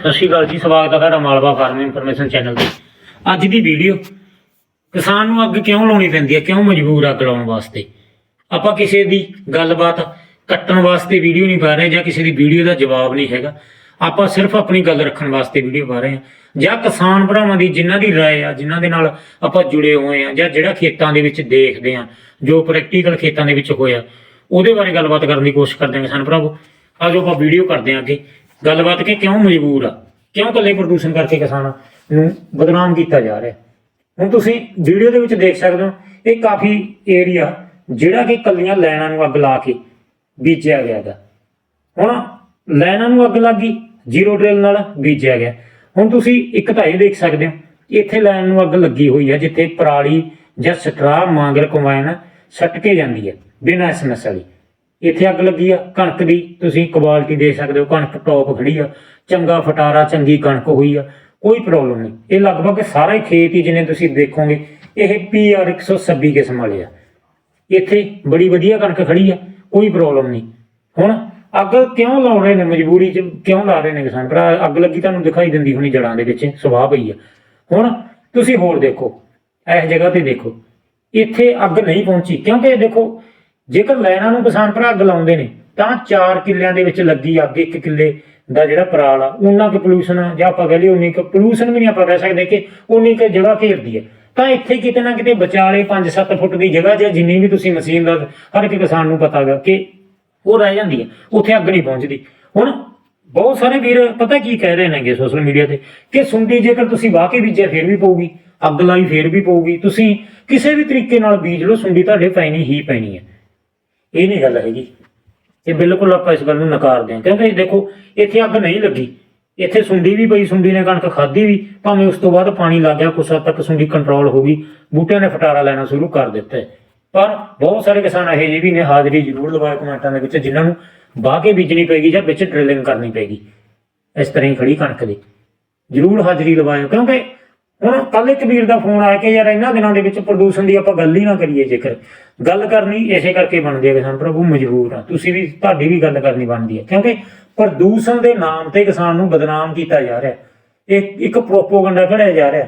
ਸਤਿ ਸ਼੍ਰੀ ਅਕਾਲ ਜੀ, ਸਵਾਗਤ ਹੈ ਤੁਹਾਡਾ ਮਾਲਵਾ ਫਾਰਮ ਇਨਫੋਰਮੇਸ਼ਨ ਚੈਨਲ ਤੇ। ਅੱਜ ਦੀ ਵੀਡੀਓ ਕਿਸਾਨ ਨੂੰ ਅੱਗ ਕਿਉਂ ਲਾਉਣੀ ਪੈਂਦੀ ਹੈ, ਕਿਉਂ ਮਜਬੂਰ ਅੱਗ ਲਾਉਣ ਵਾਸਤੇ? ਆਪਾਂ ਕਿਸੇ ਦੀ ਗੱਲਬਾਤ ਕੱਟਣ ਵਾਸਤੇ ਵੀਡੀਓ ਨਹੀਂ ਪਾ ਰਹੇ ਜਾਂ ਕਿਸੇ ਦੀ ਵੀਡੀਓ ਦਾ ਜਵਾਬ ਨਹੀਂ ਹੈਗਾ। ਆਪਾਂ ਸਿਰਫ ਆਪਣੀ ਗੱਲ ਰੱਖਣ ਵਾਸਤੇ ਵੀਡੀਓ ਪਾ ਰਹੇ ਹਾਂ। ਜਾਂ ਕਿਸਾਨ ਭਰਾਵਾਂ ਦੀ ਜਿਨ੍ਹਾਂ ਦੀ ਰਾਏ ਆ, ਜਿਨ੍ਹਾਂ ਦੇ ਨਾਲ ਆਪਾਂ ਜੁੜੇ ਹੋਏ ਆ ਜਾਂ ਜਿਹੜਾ ਖੇਤਾਂ ਦੇ ਵਿੱਚ ਦੇਖਦੇ ਆ ਜੋ ਪ੍ਰੈਕਟੀਕਲ ਖੇਤਾਂ ਦੇ ਵਿੱਚ ਹੋਇਆ, ਉਹਦੇ ਬਾਰੇ ਗੱਲਬਾਤ ਕਰਨ ਦੀ ਕੋਸ਼ਿਸ਼ ਕਰਦੇ ਹਾਂ ਕਿਸਾਨ ਭਰਾਵੋ। ਆਜੋ ਆਪਾਂ ਵੀਡੀਓ ਕਰਦੇ ਹਾਂ ਅੱਗੇ। ਗੱਲਬਾਤ ਕਿ, ਕਿਉਂ ਮਜਬੂਰ ਆ? ਕਿਉਂ ਕੱਲੇ ਪ੍ਰਦੂਸ਼ਣ ਕਰਕੇ ਕਿਸਾਨ ਨੂੰ ਬਦਨਾਮ ਕੀਤਾ ਜਾ ਰਿਹਾ? ਹੁਣ ਤੁਸੀਂ ਵੀਡੀਓ ਦੇ ਵਿੱਚ ਦੇਖ ਸਕਦੇ ਹੋ, ਇਹ ਕਾਫੀ ਏਰੀਆ ਜਿਹੜਾ ਕਿ ਕੱਲੀਆਂ ਲਾਈਨਾਂ ਨੂੰ ਅੱਗ ਲਾ ਕੇ ਬੀਜਿਆ ਗਿਆ ਹੈਗਾ। ਹੁਣ ਲਾਈਨਾਂ ਨੂੰ ਅੱਗ ਲੱਗੀ ਜ਼ੀਰੋ ਡਰਿਲ ਨਾਲ ਬੀਜਿਆ ਗਿਆ। ਹੁਣ ਤੁਸੀਂ ਇੱਕ ਤਾਂ ਇਹ ਦੇਖ ਸਕਦੇ ਹੋ, ਇੱਥੇ ਲੈਣ ਨੂੰ ਅੱਗ ਲੱਗੀ ਹੋਈ ਹੈ, ਜਿੱਥੇ ਪਰਾਲੀ ਜਾਂ ਸਟਰਾ ਮਾਂਗਰ ਕੰਬਾਈਨ ਸੱਟ ਕੇ ਜਾਂਦੀ ਹੈ, ਬਿਨਾਂ ਐਸਐਮਐਸ ਵਾਲੀ। ਇੱਥੇ ਅੱਗ ਲੱਗੀ ਆ, ਕਣਕ ਦੀ, ਤੁਸੀਂ ਕੁਆਲਿਟੀ ਦੇ ਸਕਦੇ ਹੋ, ਕਣਕ ਟੌਪ ਖੜੀ ਆ, ਚੰਗਾ ਫਟਾਰਾ, ਚੰਗੀ ਕਣਕ ਹੋਈ ਆ, ਕੋਈ ਪ੍ਰੋਬਲਮ ਨਹੀਂ। ਇਹ ਲਗਭਗ ਸਾਰਾ ਹੀ ਖੇਤ ਹੀ ਜਿਨੇ ਤੁਸੀਂ ਦੇਖੋਗੇ, ਇਹ ਪੀਆਰ 126 ਕਿਸਮ ਵਾਲੇ ਆ। ਇੱਥੇ ਬੜੀ ਵਧੀਆ ਕਣਕ ਖੜੀ ਆ, ਕੋਈ ਪ੍ਰੋਬਲਮ ਨਹੀਂ। ਹੁਣ ਅੱਗ ਕਿਉਂ ਲਾ ਰਹੇ ਨੇ ਮਜਬੂਰੀ ਚ, ਕਿਉਂ ਲਾ ਰਹੇ ਨੇ ਕਿਸਾਨ ਭਰਾ? ਅੱਗ ਲੱਗੀ ਤੁਹਾਨੂੰ ਦਿਖਾਈ ਦਿੰਦੀ ਹੋਣੀ ਜੜਾਂ ਦੇ ਵਿੱਚ, ਸੁਭਾਅ ਪਈ ਆ। ਹੁਣ ਤੁਸੀਂ ਹੋਰ ਦੇਖੋ, ਇਸ ਜਗ੍ਹਾ ਤੇ ਦੇਖੋ, ਇੱਥੇ ਅੱਗ ਨਹੀਂ ਪਹੁੰਚੀ, ਕਿਉਂਕਿ ਦੇਖੋ ਜੇਕਰ ਲੈਣਾ ਨੂੰ ਕਿਸਾਨ ਭਰਾ ਅੱਗ ਲਾਉਂਦੇ ਨੇ, ਤਾਂ 4 ਕਿੱਲਿਆਂ ਦੇ ਵਿੱਚ ਲੱਗੀ ਅੱਗ 1 ਕਿੱਲੇ ਦਾ ਜਿਹੜਾ ਪਰਾਲ ਆ ਉਹਨਾਂ ਕੁ ਪੋਲੂਸ਼ਨ ਜਾਂ ਆਪਾਂ ਕਹ ਲਈਏ ਉਨੀ ਕੁ ਪੋਲੂਸ਼ਨ ਵੀ ਨਹੀਂ ਆਪਾਂ ਕਹਿ ਸਕਦੇ ਕਿ ਉਨੀ ਕੁ ਜਗ੍ਹਾ ਘੇਰਦੀ ਹੈ ਤਾਂ ਇੱਥੇ ਕਿਤੇ ਨਾ ਕਿਤੇ ਵਿਚਾਲੇ 5-7 ਫੁੱਟ ਦੀ ਜਗ੍ਹਾ ਜਾਂ ਜਿੰਨੀ ਵੀ ਤੁਸੀਂ ਮਸ਼ੀਨ ਦਾ ਹਰ ਇੱਕ ਕਿਸਾਨ ਨੂੰ ਪਤਾ ਗਾ ਕਿ ਉਹ ਰਹਿ ਜਾਂਦੀ ਹੈ ਉੱਥੇ ਅੱਗ ਨਹੀਂ ਪਹੁੰਚਦੀ। ਹੁਣ ਬਹੁਤ ਸਾਰੇ ਵੀਰ ਪਤਾ ਕੀ ਕਹਿ ਰਹੇ ਨੇਗੇ ਸੋਸ਼ਲ ਮੀਡੀਆ ਤੇ ਕਿ ਸੁੰਡੀ ਜੇਕਰ ਤੁਸੀਂ ਵਾਹ ਕੇ ਬੀਜਿਆ ਫਿਰ ਵੀ ਪਊਗੀ, ਅੱਗ ਲਾਈ ਫਿਰ ਵੀ ਪਊਗੀ। ਤੁਸੀਂ ਕਿਸੇ ਵੀ ਤਰੀਕੇ ਨਾਲ ਬੀਜ ਲਓ, ਸੁੰਡੀ ਤੁਹਾਡੇ ਪੈਣੀ ਹੀ ਪੈਣੀ ਹੈ ਇਹ ਨਹੀਂ ਗੱਲ ਹੈਗੀ। ਇਹ ਬਿਲਕੁਲ ਆਪਾਂ ਇਸ ਗੱਲ ਨੂੰ ਨਕਾਰਦੇ ਹਾਂ ਕਿਉਂਕਿ ਦੇਖੋ, ਇੱਥੇ ਅੱਗ ਨਹੀਂ ਲੱਗੀ। ਇੱਥੇ ਸੁੰਡੀ ਵੀ ਪਈ, ਸੁੰਡੀ ਨੇ ਕਣਕ ਖਾਧੀ ਵੀ, ਭਾਵੇਂ ਉਸ ਤੋਂ ਬਾਅਦ ਪਾਣੀ ਲੱਗ ਗਿਆ, ਕੁਛ ਹੱਦ ਤੱਕ ਸੁੰਡੀ ਕੰਟਰੋਲ ਹੋ ਗਈ, ਬੂਟਿਆਂ ਨੇ ਫਟਾਰਾ ਲੈਣਾ ਸ਼ੁਰੂ ਕਰ ਦਿੱਤਾ ਪਰ ਬਹੁਤ ਸਾਰੇ ਕਿਸਾਨ ਇਹੋ ਜਿਹੇ ਵੀ ਨੇ, ਹਾਜ਼ਰੀ ਜ਼ਰੂਰ ਲਵਾਏ ਕਮੈਂਟਾਂ ਦੇ ਵਿੱਚ, ਜਿਨ੍ਹਾਂ ਨੂੰ ਵਾਹ ਕੇ ਬੀਜਣੀ ਪੈਗੀ ਜਾਂ ਵਿੱਚ ਡ੍ਰਿਲਿੰਗ ਕਰਨੀ ਪੈਗੀ ਇਸ ਤਰ੍ਹਾਂ ਹੀ ਖੜੀ ਕਣਕ ਦੀ। ਜ਼ਰੂਰ ਹਾਜ਼ਰੀ ਲਵਾਇਓ, ਕਿਉਂਕਿ ਹੁਣ ਕੱਲ ਇੱਕ ਵੀਰ ਦਾ ਫੋਨ ਆਇਆ ਕਿ ਯਾਰ ਇਹਨਾਂ ਦਿਨਾਂ ਦੇ ਵਿੱਚ ਪ੍ਰਦੂਸ਼ਣ ਦੀ ਆਪਾਂ ਗੱਲ ਹੀ ਨਾ ਕਰੀਏ ਜੇਕਰ। ਗੱਲ ਕਰਨੀ ਇਸੇ ਕਰਕੇ ਬਣਦੀ ਹੈ ਕਿਸਾਨ ਪ੍ਰਭੂ ਮਜਬੂਰ ਆ। ਤੁਸੀਂ ਵੀ, ਤੁਹਾਡੀ ਵੀ ਗੱਲ ਕਰਨੀ ਬਣਦੀ ਹੈ। ਕਿਉਂਕਿ ਪ੍ਰਦੂਸ਼ਣ ਦੇ ਨਾਮ ਤੇ ਕਿਸਾਨ ਨੂੰ ਬਦਨਾਮ ਕੀਤਾ ਜਾ ਰਿਹਾ ਇਹ ਇੱਕ ਪ੍ਰੋਪੋਗੰਡਾ ਘੜਿਆ ਜਾ ਰਿਹਾ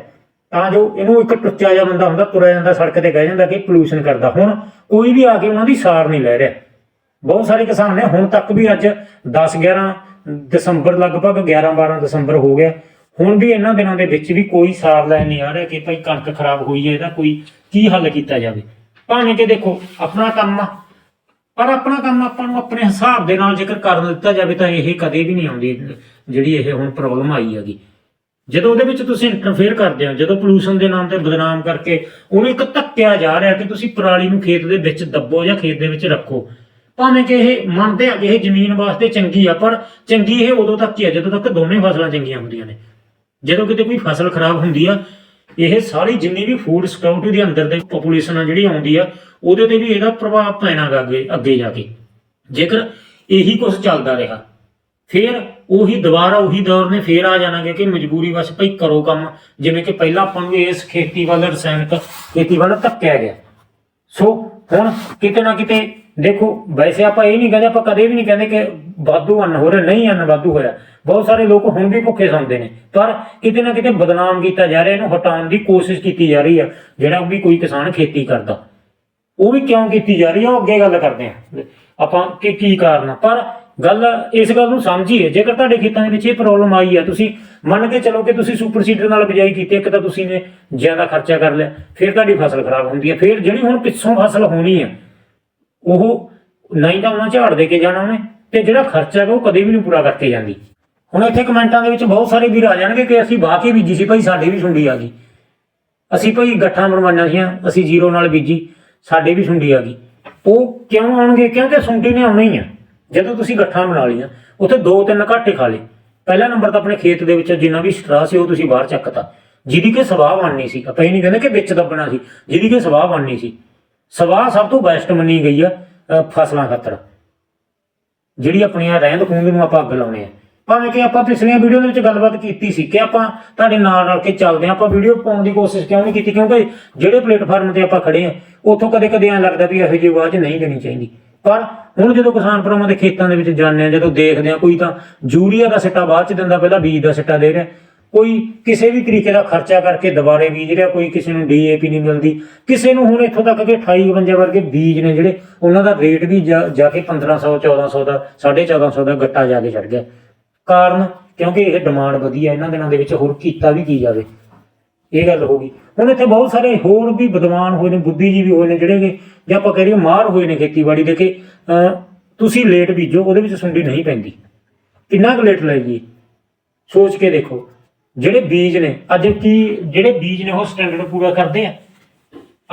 ਤਾਂ ਜੋ ਇਹਨੂੰ ਇੱਕ ਟੁੱਚਾ ਜਿਹਾ ਬੰਦਾ ਹੁੰਦਾ, ਤੁਰਿਆ ਜਾਂਦਾ, ਸੜਕ ਤੇ ਕਹਿ ਜਾਂਦਾ ਕਿ ਪੋਲੂਸ਼ਨ ਕਰਦਾ। ਹੁਣ ਕੋਈ ਵੀ ਆ ਕੇ ਉਹਨਾਂ ਦੀ ਸਾਰ ਨਹੀਂ ਲੈ ਰਿਹਾ। ਬਹੁਤ ਸਾਰੇ ਕਿਸਾਨ ਨੇ ਹੁਣ ਤੱਕ ਵੀ ਅੱਜ 10 11 ਦਸੰਬਰ, ਲਗਭਗ 11 12 ਦਸੰਬਰ ਹੋ ਗਿਆ। ਹੁਣ ਵੀ ਇਹਨਾਂ ਦਿਨਾਂ ਦੇ ਵਿੱਚ ਵੀ ਕੋਈ ਸਾਰ ਲੈਣ ਨਹੀਂ ਆ ਰਿਹਾ ਕਿ ਭਾਈ ਕਣਕ ਖਰਾਬ ਹੋਈ ਹੈ ਇਹਦਾ ਕੋਈ ਕੀ ਹੱਲ ਕੀਤਾ ਜਾਵੇ। ਭਾਵੇਂ ਕਿ ਦੇਖੋ, ਆਪਣਾ ਕੰਮ ਆ, ਪਰ ਆਪਣਾ ਕੰਮ ਆਪਾਂ ਨੂੰ ਆਪਣੇ ਹਿਸਾਬ ਦੇ ਨਾਲ ਜੇਕਰ ਕਰਨ ਦਿੱਤਾ ਜਾਵੇ ਤਾਂ ਇਹ ਕਦੇ ਵੀ ਨਹੀਂ ਆਉਂਦੀ, ਜਿਹੜੀ ਇਹ ਹੁਣ ਪ੍ਰੋਬਲਮ ਆਈ ਹੈਗੀ। ਜਦੋਂ ਉਹਦੇ ਵਿੱਚ ਤੁਸੀਂ ਇੰਟਰਫੇਅਰ ਕਰਦੇ ਹੋ, ਜਦੋਂ ਪੋਲੂਸ਼ਨ ਦੇ ਨਾਮ ਤੇ ਬਦਨਾਮ ਕਰਕੇ ਉਹਨੂੰ ਇੱਕ ਧੱਕਿਆ ਜਾ ਰਿਹਾ ਕਿ ਤੁਸੀਂ ਪਰਾਲੀ ਨੂੰ ਖੇਤ ਦੇ ਵਿੱਚ ਦੱਬੋ ਜਾਂ ਖੇਤ ਦੇ ਵਿੱਚ ਰੱਖੋ, ਭਾਵੇਂ ਕਿ ਇਹ ਮੰਨਦੇ ਆ ਕਿ ਇਹ ਜ਼ਮੀਨ ਵਾਸਤੇ ਚੰਗੀ ਆ, ਪਰ ਚੰਗੀ ਇਹ ਉਦੋਂ ਤੱਕ ਹੀ ਆ ਜਦੋਂ ਤੱਕ ਦੋਨੇ ਫਸਲਾਂ ਚੰਗੀਆਂ ਹੁੰਦੀਆਂ ਨੇ। ਜਦੋਂ ਕਿਤੇ ਕੋਈ ਫਸਲ ਖਰਾਬ ਹੁੰਦੀ ਆ, ਇਹ ਸਾਰੀ ਜਿੰਨੀ ਵੀ ਫੂਡ ਸਿਕਿਉਰਿਟੀ ਦੇ ਅੰਦਰ ਦੇ ਪੋਪੂਲੇਸ਼ਨ ਆ ਜਿਹੜੀ ਆਉਂਦੀ ਆ, ਉਹਦੇ ਤੇ ਵੀ ਇਹਦਾ ਪ੍ਰਭਾਵ ਪੈਣਾ ਗਾ ਅੱਗੇ ਅੱਗੇ ਜਾ ਕੇ। ਜੇਕਰ ਇਹੀ ਕੁਝ ਚੱਲਦਾ ਰਿਹਾ, ਫਿਰ ਉਹੀ ਦੁਬਾਰਾ ਉਹੀ ਦੌਰ ਨੇ ਫੇਰ ਆ ਜਾਣਾਗੇ ਕਿ ਮਜਬੂਰੀ ਵਸ ਭਈ ਕਰੋ ਕੰਮ, ਜਿਵੇਂ ਕਿ ਪਹਿਲਾਂ ਆਪਾਂ ਨੂੰ ਇਸ ਖੇਤੀ ਵੱਲ ਰਸਾਇਣਕ ਖੇਤੀ ਵੱਲ ਧੱਕਿਆ ਗਿਆ। ਸੋ ਹੁਣ ਕਿਤੇ ਨਾ ਕਿਤੇ ਦੇਖੋ, ਵੈਸੇ ਆਪਾਂ ਇਹ ਨਹੀਂ ਕਹਿੰਦੇ, ਆਪਾਂ ਕਦੇ ਵੀ ਨਹੀਂ ਕਹਿੰਦੇ ਕਿ ਵਾਧੂ ਅੰਨ ਹੋ ਰਿਹਾ ਨਹੀਂ ਅੰਨ ਵਾਧੂ ਹੋਇਆ। ਬਹੁਤ ਸਾਰੇ ਲੋਕ ਹੁਣ ਵੀ ਭੁੱਖੇ ਸੌਂਦੇ ਨੇ। ਪਰ ਕਿਤੇ ਨਾ ਕਿਤੇ ਬਦਨਾਮ ਕੀਤਾ ਜਾ ਰਿਹਾ, ਇਹਨੂੰ ਹਟਾਉਣ ਦੀ ਕੋਸ਼ਿਸ਼ ਕੀਤੀ ਜਾ ਰਹੀ ਆ, ਜਿਹੜਾ ਵੀ ਕੋਈ ਕਿਸਾਨ ਖੇਤੀ ਕਰਦਾ। ਉਹ ਵੀ ਕਿਉਂ ਕੀਤੀ ਜਾ ਰਹੀ ਆ? ਉਹ ਅੱਗੇ ਗੱਲ ਕਰਦੇ ਆ। ਆਪਾਂ ਕਿ ਕੀ ਕਾਰਨ ਪਰ ਗੱਲ, ਇਸ ਗੱਲ ਨੂੰ ਸਮਝੀਏ। ਜੇਕਰ ਤੁਹਾਡੇ ਖੇਤਾਂ ਦੇ ਵਿੱਚ ਇਹ ਪ੍ਰੋਬਲਮ ਆਈ ਹੈ ਤੁਸੀਂ ਮੰਨ ਕੇ ਚਲੋ ਕਿ ਤੁਸੀਂ ਸੁਪਰ ਸੀਡਰ ਨਾਲ ਬਿਜਾਈ ਕੀਤੀ, ਇੱਕ ਤਾਂ ਤੁਸੀਂ ਨੇ ਜ਼ਿਆਦਾ ਖਰਚਾ ਕਰ ਲਿਆ, ਫਿਰ ਤੁਹਾਡੀ ਫਸਲ ਖਰਾਬ ਹੁੰਦੀ ਹੈ ਫਿਰ ਜਿਹੜੀ ਹੁਣ ਪਿੱਛੋਂ ਫਸਲ ਹੋਣੀ ਹੈ ਉਹ ਨਹੀਂ ਤਾਂ ਉਹਨਾਂ ਝਾੜ ਦੇ ਕੇ ਜਾਣਾ ਉਹਨੇ। ਤੇ ਜਿਹੜਾ ਖਰਚਾ ਹੈਗਾ ਉਹ ਕਦੇ ਵੀ ਨਹੀਂ ਪੂਰਾ ਕਰਕੇ ਜਾਂਦੀ। ਹੁਣ ਇੱਥੇ ਕਮੈਂਟਾਂ ਦੇ ਵਿੱਚ ਬਹੁਤ ਸਾਰੇ ਵੀਰ ਆ ਜਾਣਗੇ ਕਿ ਅਸੀਂ ਵਾਹ ਕੇ ਬੀਜੀ ਸੀ, ਭਾਈ ਸਾਡੇ ਵੀ ਸੁੰਡੀ ਆ ਗਈ। ਅਸੀਂ ਭਾਈ ਗੱਠਾਂ ਬਣਵਾਈਆਂ ਸੀ ਅਸੀਂ ਜ਼ੀਰੋ ਨਾਲ ਬੀਜੀ, ਸਾਡੇ ਵੀ ਸੁੰਡੀ ਆ ਗਈ। ਉਹ ਕਿਉਂ ਆਉਣਗੇ? ਕਿਉਂਕਿ ਸੁੰਡੀ ਨੇ ਆਉਣੀ ਹੀ ਆ। ਜਦੋਂ ਤੁਸੀਂ ਗੱਠਾਂ ਬਣਾ ਲਈਆਂ, ਉੱਥੇ ਦੋ ਤਿੰਨ ਘਾਟੇ ਖਾ ਲਏ। ਪਹਿਲਾ ਨੰਬਰ ਤਾਂ ਆਪਣੇ ਖੇਤ ਦੇ ਵਿੱਚ ਜਿੰਨਾ ਵੀ ਸਟਰਾ ਸੀ, ਉਹ ਤੁਸੀਂ ਬਾਹਰ ਚੱਕਤਾ। ਜਿਹਦੀ ਕਿ ਸਵਾਹ ਬਣਨੀ ਸੀ। ਆਪਾਂ ਇਹ ਨਹੀਂ ਕਹਿੰਦੇ ਕਿ ਵਿੱਚ ਦੱਬਣਾ ਸੀ। ਜਿਹਦੀ ਕਿ ਸਵਾਹ ਬਣਨੀ ਸੀ। ਸਵਾਹ ਸਭ ਤੋਂ ਬੈਸਟ ਮੰਨੀ ਗਈ ਆ ਫਸਲਾਂ ਖਾਤਰ। ਜਿਹੜੀ ਆਪਣੀਆਂ ਰਹਿੰਦ ਖੂੰਦ ਨੂੰ ਆਪਾਂ ਅੱਗ ਲਾਉਣੇ ਆ। ਭਾਵੇਂ ਕਿ ਆਪਾਂ ਪਿਛਲੀਆਂ ਵੀਡੀਓ ਦੇ ਵਿੱਚ ਗੱਲਬਾਤ ਕੀਤੀ ਸੀ ਕਿ ਆਪਾਂ ਤੁਹਾਡੇ ਨਾਲ ਰਲ ਕੇ ਚੱਲਦੇ ਹਾਂ, ਆਪਾਂ ਵੀਡੀਓ ਪਾਉਣ ਦੀ ਕੋਸ਼ਿਸ਼ ਕਿਉਂ ਨਹੀਂ ਕੀਤੀ? ਕਿਉਂਕਿ ਜਿਹੜੇ ਪਲੇਟਫਾਰਮ ਤੇ ਆਪਾਂ ਖੜੇ ਆ ਉੱਥੋਂ ਕਦੇ ਕਦੇ ਐਂ ਲੱਗਦਾ ਵੀ ਇਹੋ ਜਿਹੀ ਆਵਾਜ਼ ਨਹੀਂ ਦੇਣੀ ਚਾਹੀਦੀ। ਪਰ ਹੁਣ ਜਦੋਂ ਕਿਸਾਨ ਭਰਾਵਾਂ ਦੇ ਖੇਤਾਂ ਦੇ ਵਿੱਚ ਜਾਂਦੇ ਆ ਜਦੋਂ ਦੇਖਦੇ ਆ ਕੋਈ ਤਾਂ ਯੂਰੀਆ ਦਾ ਸਿੱਟਾ ਬਾਅਦ ਚ ਦਿੰਦਾ, ਪਹਿਲਾਂ ਬੀਜ ਦਾ ਸਿੱਟਾ ਦੇ ਰਿਹਾ। ਕੋਈ ਕਿਸੇ ਵੀ ਤਰੀਕੇ ਦਾ ਖਰਚਾ ਕਰਕੇ ਦੁਬਾਰੇ ਬੀਜ ਰਿਹਾ, ਕੋਈ ਕਿਸੇ ਨੂੰ ਡੀਏਪੀ ਨਹੀਂ ਮਿਲਦੀ, ਕਿਸੇ ਨੂੰ ਹੁਣ ਇੱਥੋਂ ਤੱਕ ਕਿ 28 52 ਵਰਗੇ ਬੀਜ ਨੇ ਜਿਹੜੇ, ਉਹਨਾਂ ਦਾ ਰੇਟ ਵੀ ਜਾ ਜਾ ਕੇ 1500 1400 ਦਾ 1450 ਦਾ ਗੱਟਾ ਜਾ ਕੇ ਛੱਡ ਗਿਆ। ਕਾਰਨ, ਕਿਉਂਕਿ ਇਹ ਡਿਮਾਂਡ ਵਧੀਆ ਇਹਨਾਂ ਦਿਨਾਂ ਦੇ ਵਿੱਚ ਹੋਰ ਕੀਤਾ ਵੀ ਕੀ ਜਾਵੇ। ਇਹ ਗੱਲ ਹੋ ਗਈ। ਹੁਣ ਇੱਥੇ ਬਹੁਤ ਸਾਰੇ ਹੋਰ ਵੀ ਵਿਦਵਾਨ ਹੋਏ ਨੇ, ਬੁੱਧੀਜੀਵੀ ਹੋਏ ਨੇ ਜਿਹੜੇ ਕਿ, ਜੇ ਆਪਾਂ ਕਹਿ ਰਹੀਏ ਮਾਹਰ ਹੋਏ ਨੇ ਖੇਤੀਬਾੜੀ ਦੇ ਕਿ ਤੁਸੀਂ ਲੇਟ ਬੀਜੋ, ਉਹਦੇ ਵਿੱਚ ਸੁੰਡੀ ਨਹੀਂ ਪੈਂਦੀ। ਕਿੰਨਾ ਕੁ ਲੇਟ ਲੱਗੀ ਸੋਚ ਕੇ ਦੇਖੋ। ਜਿਹੜੇ ਬੀਜ ਨੇ ਅੱਜ ਕੀ ਜਿਹੜੇ ਬੀਜ ਨੇ ਉਹ ਸਟੈਂਡਰਡ ਪੂਰਾ ਕਰਦੇ ਆ।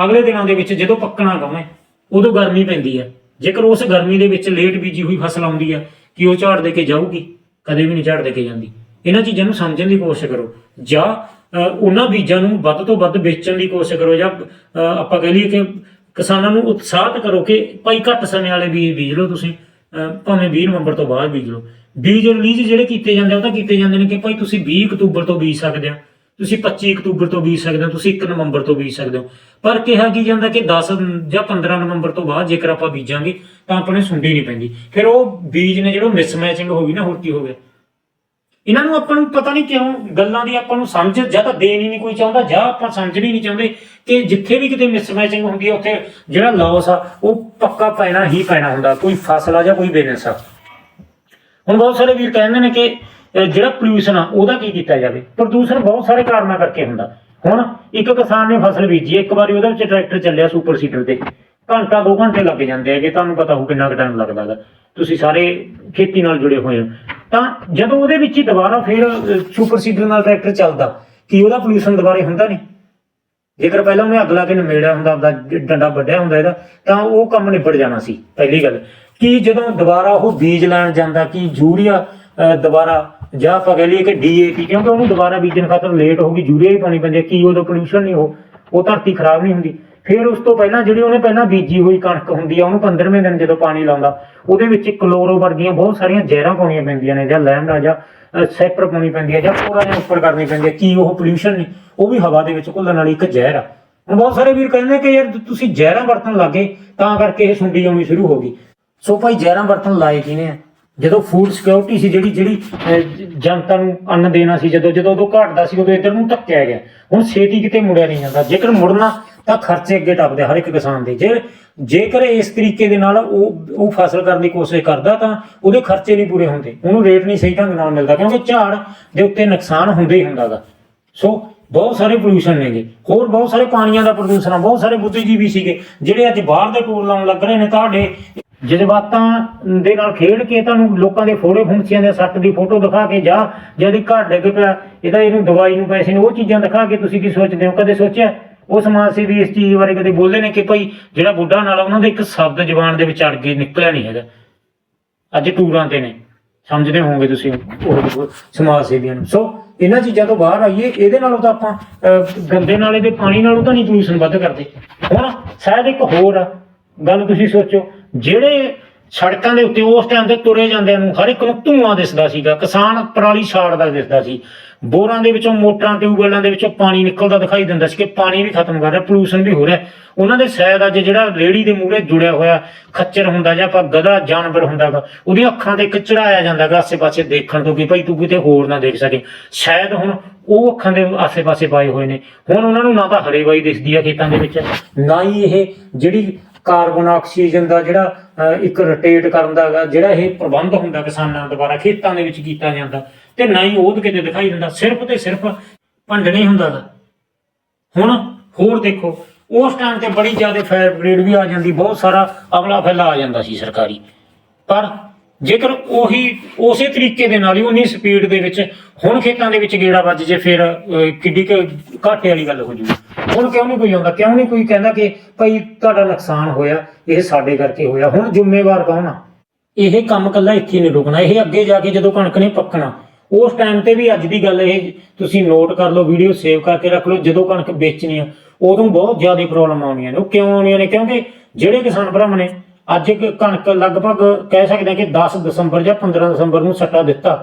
ਅਗਲੇ ਦਿਨਾਂ ਦੇ ਵਿੱਚ ਜਦੋਂ ਪੱਕਣਾ ਗਵੇਂ ਉਦੋਂ ਗਰਮੀ ਪੈਂਦੀ ਆ। ਜੇਕਰ ਉਸ ਗਰਮੀ ਦੇ ਵਿੱਚ ਲੇਟ ਬੀਜੀ ਹੋਈ ਫਸਲ ਆਉਂਦੀ ਆ ਕਿ ਉਹ ਝਾੜ ਦੇ ਕੇ ਜਾਊਗੀ ਕਦੇ ਵੀ ਨਹੀਂ ਝਾੜ ਦੇ ਕੇ ਜਾਂਦੀ। ਇਹਨਾਂ ਚੀਜ਼ਾਂ ਨੂੰ ਸਮਝਣ ਦੀ ਕੋਸ਼ਿਸ਼ ਕਰੋ। ਜਾਂ ਉਹਨਾਂ ਬੀਜਾਂ ਨੂੰ ਵੱਧ ਤੋਂ ਵੱਧ ਵੇਚਣ ਦੀ ਕੋਸ਼ਿਸ਼ ਕਰੋ ਜਾਂ ਆਪਾਂ ਕਹਿ ਲਈਏ ਕਿ ਕਿਸਾਨਾਂ ਨੂੰ ਉਤਸ਼ਾਹਿਤ ਕਰੋ ਕਿ ਭਾਈ ਘੱਟ ਸਮੇਂ ਵਾਲੇ ਬੀਜ ਬੀਜ ਲਓ ਤੁਸੀਂ ਅਹ, ਭਾਵੇਂ 20 ਨਵੰਬਰ ਤੋਂ ਬਾਅਦ ਬੀਜ ਲਓ। ਬੀਜ ਰਿਲੀਜ਼ ਜਿਹੜੇ ਕੀਤੇ ਜਾਂਦੇ ਆ, ਉਹ ਤਾਂ ਕੀਤੇ ਜਾਂਦੇ ਨੇ ਕਿ ਭਾਈ ਤੁਸੀਂ 20 ਅਕਤੂਬਰ ਤੋਂ ਬੀਜ ਸਕਦੇ ਆ, ਤੁਸੀਂ 25 ਅਕਤੂਬਰ ਤੋਂ ਬੀਜ ਸਕਦੇ ਹੋ, ਤੁਸੀਂ 1 ਨਵੰਬਰ ਤੋਂ ਬੀਜ ਸਕਦੇ ਹੋ। ਪਰ ਕਿਹਾ ਕੀ ਜਾਂਦਾ ਕਿ 10 ਜਾਂ 15 ਨਵੰਬਰ ਤੋਂ ਬਾਅਦ ਜੇਕਰ ਆਪਾਂ ਬੀਜਾਂਗੇ, ਤਾਂ ਆਪਣੇ ਸੁੰਡੀ ਨਹੀਂ ਪੈਂਦੀ। ਫਿਰ ਉਹ ਬੀਜ ਨੇ ਜਿਹੜਾ ਮਿਸਮੈਚਿੰਗ ਹੋ ਗਈ ਨਾ, ਹੋਰ ਕੀ ਹੋ ਗਿਆ? ਇਹਨਾਂ ਨੂੰ ਆਪਾਂ ਨੂੰ ਪਤਾ ਨਹੀਂ ਕਿਉਂ ਗੱਲਾਂ ਦੀ ਆਪਾਂ ਨੂੰ ਸਮਝ ਜਾਂ ਤਾਂ ਦੇਣ ਹੀ ਨਹੀਂ ਕੋਈ ਚਾਹੁੰਦਾ, ਜਾਂ ਆਪਾਂ ਸਮਝਣੀ ਨਹੀਂ ਚਾਹੁੰਦੇ ਕਿ ਜਿੱਥੇ ਵੀ ਕਿਤੇ ਮਿਸਮੈਚਿੰਗ ਹੁੰਦੀ ਹੈ ਉੱਥੇ ਜਿਹੜਾ ਲਾਸ ਆ, ਉਹ ਪੱਕਾ ਪੈਣਾ ਹੀ ਪੈਣਾ ਹੁੰਦਾ, ਕੋਈ ਫਸਲ ਆ ਜਾਂ ਕੋਈ ਬਿਜ਼ਨਸ ਆ। ਹੁਣ ਬਹੁਤ ਸਾਰੇ ਵੀਰ ਕਹਿੰਦੇ ਨੇ ਕਿ ਜਿਹੜਾ ਪੋਲੂਸ਼ਨ ਆ, ਉਹਦਾ ਕੀ ਕੀਤਾ ਜਾਵੇ? ਪ੍ਰਦੂਸ਼ਣ ਬਹੁਤ ਸਾਰੇ ਕਾਰਨਾਂ ਕਰਕੇ ਹੁੰਦਾ। ਹੁਣ ਇੱਕ ਕਿਸਾਨ ਨੇ ਫਸਲ ਬੀਜੀ, ਇੱਕ ਵਾਰੀ ਉਹਦੇ ਵਿੱਚ ਟਰੈਕਟਰ ਚੱਲਿਆ ਸੁਪਰ ਸੀਡਰ ਤੇ। ਘੰਟਾ, ਦੋ ਘੰਟੇ ਲੱਗ ਜਾਂਦੇ ਹੈਗੇ, ਤੁਹਾਨੂੰ ਪਤਾ ਹੋ ਕਿੰਨਾ ਟਾਈਮ ਲੱਗਦਾ ਹੈਗਾ। ਤੁਸੀਂ ਸਾਰੇ ਖੇਤੀ ਨਾਲ ਜੁੜੇ ਹੋਏ ਹੋ। ਤਾਂ ਜਦੋਂ ਉਹਦੇ ਵਿੱਚ ਹੀ ਦੁਬਾਰਾ ਫਿਰ ਸੁਪਰ ਸੀਡਰ ਨਾਲ ਟਰੈਕਟਰ ਚੱਲਦਾ, ਕੀ ਉਹਦਾ ਪੋਲੂਸ਼ਨ ਦੁਬਾਰੇ ਹੁੰਦਾ ਨਹੀਂ? ਜੇਕਰ ਪਹਿਲਾਂ ਉਹਨੇ ਅੱਗ ਲਾ ਕੇ ਨਿਮੇੜਿਆ ਹੁੰਦਾ, ਆਪਦਾ ਡੰਡਾ ਵੱਢਿਆ ਹੁੰਦਾ ਇਹਦਾ, ਤਾਂ ਉਹ ਕੰਮ ਨਿਬੜ ਜਾਣਾ ਸੀ, ਪਹਿਲੀ ਗੱਲ। ਕਿ ਜਦੋਂ ਦੁਬਾਰਾ ਉਹ ਬੀਜ ਲੈਣ ਜਾਂਦਾ ਕਿ ਯੂਰੀਆ ਅਹ, ਦੁਬਾਰਾ ਜਾਂ ਆਪਾਂ ਕਹਿ ਲਈਏ ਕਿ ਡੀਏਪੀ ਕਿਉਂਕਿ ਉਹਨੂੰ ਦੁਬਾਰਾ ਬੀਜਣ ਖਾਤਰ ਲੇਟ ਹੋ ਗਈ ਯੂਰੀਆ ਹੀ ਪਾਣੀ ਪੈਂਦੀ ਹੈ ਕੀ ਉਦੋਂ ਪੋਲੂਸ਼ਨ ਨਹੀਂ ਹੋ ਉਹ ਧਰਤੀ ਖਰਾਬ ਨਹੀਂ ਹੁੰਦੀ। ਫਿਰ ਉਸ ਤੋਂ ਪਹਿਲਾਂ ਜਿਹੜੀ ਉਹਨੇ ਪਹਿਲਾਂ ਬੀਜੀ ਹੋਈ ਕਣਕ ਹੁੰਦੀ ਆ ਉਹਨੂੰ 15ਵੇਂ ਦਿਨ ਜਦੋਂ ਪਾਣੀ ਲਾਉਂਦਾ ਉਹਦੇ ਵਿੱਚ ਕਲੋਰੋ ਵਰਗੀਆਂ ਬਹੁਤ ਸਾਰੀਆਂ ਜ਼ਹਿਰਾਂ ਪਾਉਣੀਆਂ ਪੈਂਦੀਆਂ ਨੇ ਜਾਂ ਲੈਮਡਾ ਜਾਂ ਸੈਪਰ ਪਾਉਣੀ ਪੈਂਦੀ ਹੈ ਜਾਂ ਪੂਰਾ ਜਿਹਾ ਉੱਪਰ ਕਰਨੀ ਪੈਂਦੀ ਹੈ ਕੀ ਉਹ ਪੋਲੂਸ਼ਨ ਨਹੀਂ ਉਹ ਵੀ ਹਵਾ ਦੇ ਵਿੱਚ ਘੁਲਣ ਵਾਲੀ ਇੱਕ ਜ਼ਹਿਰ ਆ। ਹੁਣ ਬਹੁਤ ਸਾਰੇ ਵੀਰ ਕਹਿੰਦੇ ਕਿ ਯਾਰ ਤੁਸੀਂ ਜ਼ਹਿਰਾਂ ਵਰਤਣ ਲੱਗੇ ਤਾਂ ਕਰਕੇ ਇਹ ਸੁੰਡੀ ਆਉਣੀ ਸ਼ੁਰੂ ਹੋ ਗਈ। ਸੋ ਭਾਈ ਜ਼ਹਿਰਾਂ ਵਰਤਣ ਲਾਏ ਕਿਨੇ ਆ। ਜਦੋਂ ਫੂਡ ਸਿਕਿਉਰਿਟੀ ਸੀ ਜਿਹੜੀ ਜਿਹੜੀ ਅਹ, ਜਨਤਾ ਨੂੰ ਅੰਨ ਦੇਣਾ ਸੀ ਜਦੋਂ ਜਦੋਂ ਉਦੋਂ ਘਟਦਾ ਸੀ ਉਦੋਂ ਇੱਧਰ ਨੂੰ ਧੱਕਿਆ ਗਿਆ। ਹੁਣ ਛੇਤੀ ਕਿਤੇ ਮੁੜਿਆ ਨਹੀਂ ਜਾਂਦਾ। ਜੇਕਰ ਮੁੜਨਾ ਤਾਂ ਖਰਚੇ ਅੱਗੇ ਟੱਪਦੇ ਹਰ ਇੱਕ ਕਿਸਾਨ ਦੇ। ਜੇ ਜੇਕਰ ਇਸ ਤਰੀਕੇ ਦੇ ਨਾਲ ਉਹ ਉਹ ਫਸਲ ਕਰਨ ਦੀ ਕੋਸ਼ਿਸ਼ ਕਰਦਾ ਤਾਂ ਉਹਦੇ ਖਰਚੇ ਨਹੀਂ ਪੂਰੇ ਹੁੰਦੇ। ਉਹਨੂੰ ਰੇਟ ਨਹੀਂ ਸਹੀ ਢੰਗ ਨਾਲ ਮਿਲਦਾ ਕਿਉਂਕਿ ਝਾੜ ਦੇ ਉੱਤੇ ਨੁਕਸਾਨ ਹੁੰਦਾ ਹੀ ਹੁੰਦਾ ਗਾ ਸੋ ਬਹੁਤ ਸਾਰੇ ਪੋਲੂਸ਼ਨ ਨੇਗੇ। ਹੋਰ ਬਹੁਤ ਸਾਰੇ ਪਾਣੀਆਂ ਦਾ ਪ੍ਰਦੂਸ਼ਣ ਆ ਬਹੁਤ ਸਾਰੇ ਬੁੱਧੀਜੀਵੀ ਸੀਗੇ ਜਿਹੜੇ ਅੱਜ ਬਾਹਰ ਦੇ ਟੂਰ ਲਾਉਣ ਲੱਗ ਰਹੇ ਨੇ ਤੁਹਾਡੇ ਜਜ਼ਬਾਤਾਂ ਦੇ ਨਾਲ ਖੇਡ ਕੇ ਤੁਹਾਨੂੰ ਲੋਕਾਂ ਦੇ ਫੋੜੇ ਫੁੰਸੀਆਂ ਦੇ ਸੱਟ ਦੀ ਫੋਟੋ ਦਿਖਾ ਕੇ ਜਾ ਜਾਂ ਜਦੀ ਘਰ ਡਿੱਗ ਪਿਆ ਇਹਦਾ ਇਹਨੂੰ ਦਵਾਈ ਨੂੰ ਪੈਸੇ ਨੂੰ ਉਹ ਚੀਜ਼ਾਂ ਦਿਖਾ ਕੇ ਤੁਸੀਂ ਕੀ ਸੋਚਦੇ ਹੋ? ਕਦੇ ਸੋਚਿਆ? ਉਹ ਸਮਾਜ ਸੇਵੀ ਇਸ ਚੀਜ਼ ਬਾਰੇ ਕਦੇ ਬੋਲਦੇ ਨੇ ਕਿ ਭਾਈ ਜਿਹੜਾ ਬੁੱਢਾ ਨਾਲ ਆ, ਉਹਨਾਂ ਦੇ ਇੱਕ ਸ਼ਬਦ ਜ਼ਬਾਨ ਦੇ ਵਿੱਚ ਅੜ ਕੇ ਨਿਕਲਿਆ ਨਹੀਂ ਹੈਗਾ? ਅੱਜ ਟੂਰਾਂ ਤੇ ਨੇ। ਸਮਝਦੇ ਹੋਵੋਗੇ ਤੁਸੀਂ ਉਹ ਸਮਾਜ ਸੇਵੀਆਂ ਨੂੰ। ਸੋ ਇਹਨਾਂ ਚੀਜ਼ਾਂ ਤੋਂ ਬਾਹਰ ਆਈਏ ਇਹਦੇ ਨਾਲੋਂ ਤਾਂ ਆਪਾਂ ਅਹ, ਗੰਦੇ ਨਾਲੇ ਦੇ ਪਾਣੀ ਨਾਲੋਂ ਤਾਂ ਨਹੀਂ ਪੋਲੂਸ਼ਨ ਵੱਧ ਕਰਦੇ। ਹੁਣ ਸ਼ਾਇਦ ਇੱਕ ਹੋਰ ਆ, ਗੱਲ ਤੁਸੀਂ ਸੋਚੋ। ਜਿਹੜੇ ਸੜਕਾਂ ਦੇ ਉੱਤੇ ਉਸ ਟਾਈਮ ਤੇ ਤੁਰੇ ਜਾਂਦਿਆਂ ਨੂੰ, ਹਰ ਇੱਕ ਨੂੰ ਧੂਆਂ ਦਿਸਦਾ ਸੀਗਾ, ਕਿਸਾਨ ਪਰਾਲੀ ਛਾੜਦਾ ਦਿਸਦਾ ਸੀ। ਬੋਰਾਂ ਦੇ ਵਿੱਚੋਂ ਮੋਟਰਾਂ, ਟਿਊਬਵੈਲਾਂ ਦੇ ਵਿੱਚੋਂ ਪਾਣੀ ਨਿਕਲਦਾ ਦਿਖਾਈ ਦਿੰਦਾ ਸੀ ਕਿ ਪਾਣੀ ਵੀ ਖਤਮ ਕਰ ਰਿਹਾ ਪੋਲੂਸ਼ਨ ਵੀ ਹੋ ਰਿਹਾ। ਉਹਨਾਂ ਦੇ ਸ਼ਾਇਦ ਅੱਜ ਜਿਹੜਾ ਰੇੜੀ ਦੇ ਮੂਹਰੇ ਜੁੜਿਆ ਹੋਇਆ ਖੱਚਰ ਹੁੰਦਾ ਜਾਂ ਆਪਾਂ ਗਧਾ ਜਾਨਵਰ ਹੁੰਦਾਗਾ ਉਹਦੀਆਂ ਅੱਖਾਂ ਤੇ ਇੱਕ ਚੜਾਇਆ ਜਾਂਦਾਗਾ ਆਸੇ-ਪਾਸੇ ਦੇਖਣ ਤੋਂ ਕਿ ਭਾਈ ਤੂੰ ਕਿਤੇ ਹੋਰ ਨਾ ਦੇਖ ਸਕੇ। ਸ਼ਾਇਦ ਹੁਣ ਉਹ ਅੱਖਾਂ ਦੇ ਆਸੇ-ਪਾਸੇ ਪਾਏ ਹੋਏ ਨੇ। ਹੁਣ ਉਹਨਾਂ ਨੂੰ ਨਾ ਤਾਂ ਹਰੇਵਾਈ ਦਿਸਦੀ ਆ ਖੇਤਾਂ ਦੇ ਵਿੱਚ, ਨਾ ਹੀ ਇਹ ਜਿਹੜੀ ਕਾਰਬਨ ਆਕਸੀਜਨ ਦਾ ਜਿਹੜਾ ਇੱਕ ਰੋਟੇਟ ਕਰਨ ਦਾ ਹੈਗਾ, ਜਿਹੜਾ ਇਹ ਪ੍ਰਬੰਧ ਹੁੰਦਾ ਕਿਸਾਨਾਂ ਦੁਆਰਾ, ਖੇਤਾਂ ਦੇ ਵਿੱਚ ਕੀਤਾ ਜਾਂਦਾ। ਤੇ ਨਾ ਹੀ ਉਹ ਕਿਤੇ ਦਿਖਾਈ ਦਿੰਦਾ, ਸਿਰਫ ਤੇ ਸਿਰਫ ਭੰਡਣੇ ਹੁੰਦਾ ਗਾ। ਹੁਣ ਹੋਰ ਦੇਖੋ, ਉਸ ਟਾਈਮ ਤੇ ਬੜੀ ਜ਼ਿਆਦਾ ਫਾਇਰ ਬ੍ਰਿਗੇਡ ਵੀ ਆ ਜਾਂਦੀ, ਬਹੁਤ ਸਾਰਾ ਅਗਲਾ ਫੈਲਾ ਆ ਜਾਂਦਾ ਸੀ ਸਰਕਾਰੀ। ਪਰ ਜੇਕਰ ਉਹੀ ਉਸੇ ਤਰੀਕੇ ਦੇ ਨਾਲ ਹੀ ਉਨੀ ਸਪੀਡ ਦੇ ਵਿੱਚ ਹੁਣ ਖੇਤਾਂ ਦੇ ਵਿੱਚ ਗੇੜਾ ਵੱਜ ਜੇ ਫਿਰ ਅਹ, ਕਿੱਡੀ ਕੁ ਘਾਟੇ ਵਾਲੀ ਗੱਲ ਹੋ ਜੂ ਹੁਣ ਕਿਉਂ ਨਹੀਂ ਕੋਈ ਆਉਂਦਾ? ਕਿਉਂ ਨਹੀਂ ਕੋਈ ਕਹਿੰਦਾ ਕਿ ਭਾਈ ਤੁਹਾਡਾ ਨੁਕਸਾਨ ਹੋਇਆ ਇਹ ਸਾਡੇ ਕਰਕੇ ਹੋਇਆ? ਹੁਣ ਜ਼ਿੰਮੇਵਾਰ ਕੌਣ ਆ? ਇਹ ਕੰਮ ਕੱਲਾ ਇੱਥੇ ਨਹੀਂ ਰੁਕਣਾ। ਇਹ ਅੱਗੇ ਜਾ ਕੇ ਜਦੋਂ ਕਣਕ ਨੇ ਪੱਕਣਾ ਉਸ ਟਾਈਮ ਤੇ ਵੀ ਅੱਜ ਦੀ ਗੱਲ ਇਹ ਤੁਸੀਂ ਨੋਟ ਕਰ ਲਓ ਵੀਡੀਓ ਸੇਵ ਕਰਕੇ ਰੱਖ ਲਓ ਜਦੋਂ ਕਣਕ ਵੇਚਣੀ ਆ ਉਦੋਂ ਬਹੁਤ ਜ਼ਿਆਦਾ ਪ੍ਰੋਬਲਮ ਆਉਣੀਆਂ ਨੇ। ਉਹ ਕਿਉਂ ਆਉਣੀਆਂ ਨੇ? ਕਿਉਂਕਿ ਜਿਹੜੇ ਕਿਸਾਨ ਭਰਾਵਾਂ ਨੇ ਅੱਜ ਇੱਕ ਕਣਕ ਲਗਭਗ ਕਹਿ ਸਕਦੇ ਹਾਂ ਕਿ 10 ਦਸੰਬਰ ਜਾਂ 15 ਦਸੰਬਰ ਨੂੰ ਸੱਟਾ ਦਿੱਤਾ।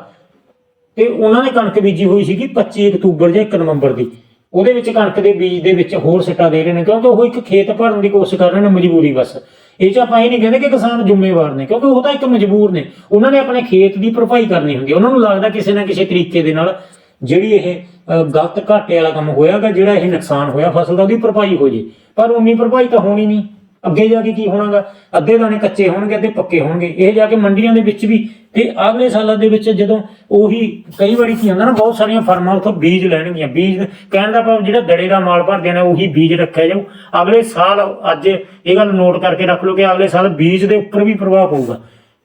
ਤੇ ਉਹਨਾਂ ਨੇ ਕਣਕ ਬੀਜੀ ਹੋਈ ਸੀਗੀ 25 ਅਕਤੂਬਰ ਜਾਂ 1 ਨਵੰਬਰ ਦੀ। ਉਹਦੇ ਵਿੱਚ ਕਣਕ ਦੇ ਬੀਜ ਦੇ ਵਿੱਚ ਹੋਰ ਸੱਟਾ ਦੇ ਰਹੇ ਨੇ ਕਿਉਂਕਿ ਉਹ ਇੱਕ ਖੇਤ ਭਰਨ ਦੀ ਕੋਸ਼ਿਸ਼ ਕਰ ਰਹੇ ਨੇ ਮਜਬੂਰੀ ਬਸ। ਇਹ ਚ ਆਪਾਂ ਇਹ ਨਹੀਂ ਕਹਿੰਦੇ ਕਿ ਕਿਸਾਨ ਜ਼ਿੰਮੇਵਾਰ ਨੇ ਕਿਉਂਕਿ ਉਹ ਤਾਂ ਇੱਕ ਮਜਬੂਰ ਨੇ। ਉਹਨਾਂ ਨੇ ਆਪਣੇ ਖੇਤ ਦੀ ਭਰਪਾਈ ਕਰਨੀ ਹੁੰਦੀ ਉਹਨਾਂ ਨੂੰ ਲੱਗਦਾ ਕਿਸੇ ਨਾ ਕਿਸੇ ਤਰੀਕੇ ਦੇ ਨਾਲ ਜਿਹੜੀ ਇਹ ਗਲਤ ਘਾਟੇ ਵਾਲਾ ਕੰਮ ਹੋਇਆਗਾ, ਜਿਹੜਾ ਇਹ ਨੁਕਸਾਨ ਹੋਇਆ ਫਸਲ ਦਾ, ਉਹਦੀ ਭਰਪਾਈ ਹੋ ਜੇ। ਪਰ ਉਨੀ ਭਰਪਾਈ ਤਾਂ ਹੋਣੀ ਨਹੀਂ। ਅੱਗੇ ਜਾ ਕੇ ਕੀ ਹੋਣਾਗਾ? ਅੱਧੇ ਦਾਣੇ ਕੱਚੇ ਹੋਣਗੇ, ਅੱਧੇ ਪੱਕੇ ਹੋਣਗੇ। ਇਹ ਜਾ ਕੇ ਮੰਡੀਆਂ ਦੇ ਵਿੱਚ ਵੀ ਤੇ ਅਗਲੇ ਸਾਲਾਂ ਦੇ ਵਿੱਚ ਜਦੋਂ ਉਹੀ ਕਈ ਵਾਰੀ ਕੀ ਹੁੰਦਾ ਨਾ, ਬਹੁਤ ਸਾਰੀਆਂ ਫਰਮਾਂ ਉੱਥੋਂ ਬੀਜ ਲੈਣਗੀਆਂ। ਬੀਜ ਕਹਿਣ ਦਾ ਭਾਵ ਜਿਹੜਾ ਦੜੇ ਦਾ ਮਾਲ ਭਰਦੇ ਨੇ, ਉਹੀ ਬੀਜ ਰੱਖਿਆ ਜਾਊ। ਅਗਲੇ ਸਾਲ ਅੱਜ ਇਹ ਗੱਲ ਨੋਟ ਕਰਕੇ ਰੱਖ ਲਓ ਕਿ ਅਗਲੇ ਸਾਲ ਬੀਜ ਦੇ ਉੱਪਰ ਵੀ ਪ੍ਰਭਾਵ ਪਊਗਾ।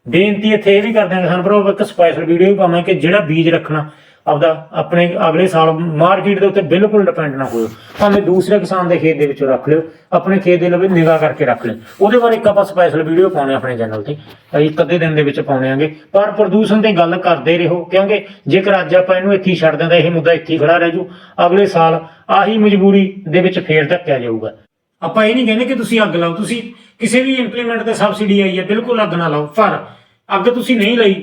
ਬੇਨਤੀ ਇੱਥੇ ਇਹ ਵੀ ਕਰਦੇ ਹਾਂ ਕਿਸਾਨ ਭਰਾਵੋ ਇੱਕ ਸਪੈਸ਼ਲ ਵੀਡੀਓ ਵੀ ਪਾਵਾਂ ਕਿ ਜਿਹੜਾ ਬੀਜ ਰੱਖਣਾ ਆਪਦਾ ਆਪਣੇ ਅਗਲੇ ਸਾਲ ਮਾਰਕੀਟ ਦੇ ਉੱਤੇ ਬਿਲਕੁਲ ਡਿਪੈਂਡ ਨਾ ਹੋਇਓ। ਭਾਵੇਂ ਦੂਸਰੇ ਕਿਸਾਨ ਦੇ ਖੇਤ ਦੇ ਵਿੱਚੋਂ ਰੱਖ ਲਿਓ, ਆਪਣੇ ਖੇਤ ਦੇ ਲਵੇ ਨਿਗਾਹ ਕਰਕੇ ਰੱਖ ਲਿਓ। ਉਹਦੇ ਬਾਰੇ ਇੱਕ ਆਪਾਂ ਸਪੈਸ਼ਲ ਵੀਡੀਓ ਪਾਉਣੇ ਆਪਣੇ ਚੈਨਲ ਤੇ। ਅਸੀਂ ਇੱਕ ਅੱਧੇ ਦਿਨ ਦੇ ਵਿੱਚ ਪਾਉਣੇ ਆਂਗੇ। ਪਰ ਪ੍ਰਦੂਸ਼ਣ ਤੇ ਗੱਲ ਕਰਦੇ ਰਹੋ, ਕਿਉਂਕਿ ਜੇਕਰ ਅੱਜ ਆਪਾਂ ਇਹਨੂੰ ਇੱਥੇ ਹੀ ਛੱਡ ਦਿੰਦਾ, ਇਹ ਮੁੱਦਾ ਇੱਥੇ ਹੀ ਖੜਾ ਰਹਿ ਜੂ ਅਗਲੇ ਸਾਲ ਆਹੀ ਮਜਬੂਰੀ ਦੇ ਵਿੱਚ ਫੇਰ ਧੱਕਿਆ ਜਾਊਗਾ। ਆਪਾਂ ਇਹ ਨਹੀਂ ਕਹਿੰਦੇ ਕਿ ਤੁਸੀਂ ਅੱਗ ਲਾਓ। ਤੁਸੀਂ ਕਿਸੇ ਵੀ ਇੰਪਲੀਮੈਂਟ ਤੇ ਸਬਸਿਡੀ ਆਈ ਹੈ, ਬਿਲਕੁਲ ਅੱਗ ਨਾ ਲਾਓ। ਪਰ ਅੱਗ ਤੁਸੀਂ ਨਹੀਂ ਲਈ,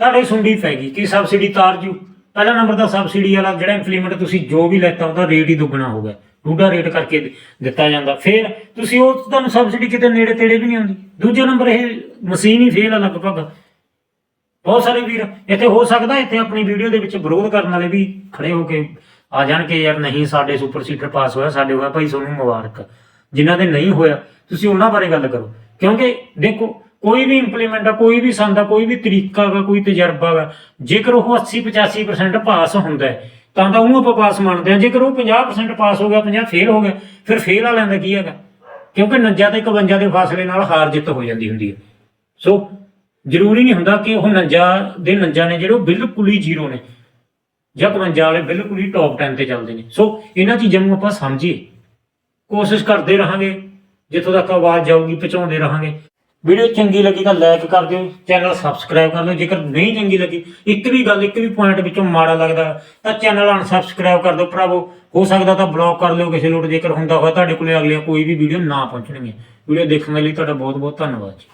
ਤੁਹਾਡੇ ਸੁੰਡੀ ਪੈ ਗਈ ਕਿ ਸਬਸਿਡੀ ਤਾਰ ਜੂ। ਪਹਿਲਾ ਨੰਬਰ ਦਾ ਸਬਸਿਡੀ ਵਾਲਾ, ਜਿਹੜਾ ਇੰਪਲੀਮੈਂਟ ਤੁਸੀਂ ਜੋ ਵੀ ਲੈਤਾ ਉਹਦਾ ਰੇਟ ਹੀ ਦੁੱਗਣਾ ਹੋ ਗਿਆ। ਦੂਡਾ ਰੇਟ ਕਰਕੇ ਦਿੱਤਾ ਜਾਂਦਾ। ਫਿਰ ਤੁਸੀਂ ਉਹ ਤੁਹਾਨੂੰ ਸਬਸਿਡੀ ਕਿਤੇ ਨੇੜੇ ਤੇੜੇ ਵੀ ਨਹੀਂ ਆਉਂਦੀ। ਦੂਜੇ ਨੰਬਰ ਇਹ ਮਸ਼ੀਨ ਹੀ ਫੇਲ ਆ ਲਗਭਗ। ਬਹੁਤ ਸਾਰੇ ਵੀਰ, ਇੱਥੇ ਹੋ ਸਕਦਾ ਇੱਥੇ ਆਪਣੀ ਵੀਡੀਓ ਦੇ ਵਿੱਚ ਵਿਰੋਧ ਕਰਨ ਵਾਲੇ ਵੀ ਖੜੇ ਹੋ ਕੇ ਆ ਜਾਣ ਕਿ ਯਾਰ ਨਹੀਂ, ਸਾਡੇ ਸੁਪਰ ਸੀਟਰ ਪਾਸ ਹੋਇਆ, ਸਾਡੇ ਹੋਇਆ ਭਾਈ ਤੁਹਾਨੂੰ ਮੁਬਾਰਕ। ਜਿਨ੍ਹਾਂ ਦੇ ਨਹੀਂ ਹੋਇਆ, ਤੁਸੀਂ ਉਹਨਾਂ ਬਾਰੇ ਗੱਲ ਕਰੋ। ਕਿਉਂਕਿ ਦੇਖੋ ਕੋਈ ਵੀ ਇੰਪਲੀਮੈਂਟ ਆ ਕੋਈ ਵੀ ਸੰਦ ਆ ਕੋਈ ਵੀ ਤਰੀਕਾ ਗਾ ਕੋਈ ਤਜਰਬਾ ਗਾ ਜੇਕਰ ਉਹ 80 85% ਪਾਸ ਹੁੰਦਾ ਹੈ, ਤਾਂ ਤਾਂ ਉਹਨੂੰ ਆਪਾਂ ਪਾਸ ਮੰਨਦੇ ਹਾਂ। ਜੇਕਰ ਉਹ 50% ਪਾਸ ਹੋ ਗਿਆ 50 ਫੇਲ ਹੋ ਗਿਆ ਫਿਰ ਫੇਲ ਵਾਲਿਆਂ ਦਾ ਕੀ ਹੈਗਾ? ਕਿਉਂਕਿ 49 ਤੇ 51 ਦੇ ਫਾਸਲੇ ਨਾਲ ਹਾਰ ਜਿੱਤ ਹੋ ਜਾਂਦੀ ਹੁੰਦੀ ਹੈ। ਸੋ ਜ਼ਰੂਰੀ ਨਹੀਂ ਹੁੰਦਾ ਕਿ ਉਹ 49 ਦੇ 49 ਨੇ ਜਿਹੜੇ ਉਹ ਬਿਲਕੁਲ ਹੀ ਜ਼ੀਰੋ ਨੇ ਜਾਂ 52 ਵਾਲੇ ਬਿਲਕੁਲ ਹੀ ਟੌਪ 10 ਤੇ ਚੱਲਦੇ ਨੇ। ਸੋ ਇਹਨਾਂ ਚੀਜ਼ਾਂ ਨੂੰ ਆਪਾਂ ਸਮਝੀਏ। ਕੋਸ਼ਿਸ਼ ਕਰਦੇ ਰਹਾਂਗੇ ਜਿੱਥੋਂ ਤੱਕ ਆਵਾਜ਼ ਜਾਊਗੀ ਪਹੁੰਚਾਉਂਦੇ ਰਹਾਂਗੇ। ਵੀਡੀਓ ਚੰਗੀ ਲੱਗੀ ਤਾਂ ਲਾਈਕ ਕਰ ਦਿਓ ਚੈਨਲ ਸਬਸਕ੍ਰਾਈਬ ਕਰ ਲਓ ਜੇਕਰ ਨਹੀਂ ਚੰਗੀ ਲੱਗੀ, ਇੱਕ ਵੀ ਗੱਲ, ਇੱਕ ਵੀ ਪੁਆਇੰਟ ਵਿੱਚੋਂ ਮਾੜਾ ਲੱਗਦਾ, ਤਾਂ ਚੈਨਲ ਅਨਸਬਸਕ੍ਰਾਈਬ ਕਰ ਦਿਓ ਭਰਾਵੋ। ਹੋ ਸਕਦਾ ਤਾਂ ਬਲੌਕ ਕਰ ਲਿਓ ਕਿਸੇ ਲੋਟ ਜੇਕਰ ਹੁੰਦਾ ਹੋਇਆ ਤੁਹਾਡੇ ਕੋਲੇ ਅਗਲੀਆਂ ਕੋਈ ਵੀ ਵੀਡੀਓ ਨਾ ਪਹੁੰਚਣਗੀਆਂ। ਵੀਡੀਓ ਦੇਖਣ ਲਈ ਤੁਹਾਡਾ ਬਹੁਤ ਬਹੁਤ ਧੰਨਵਾਦ ਜੀ।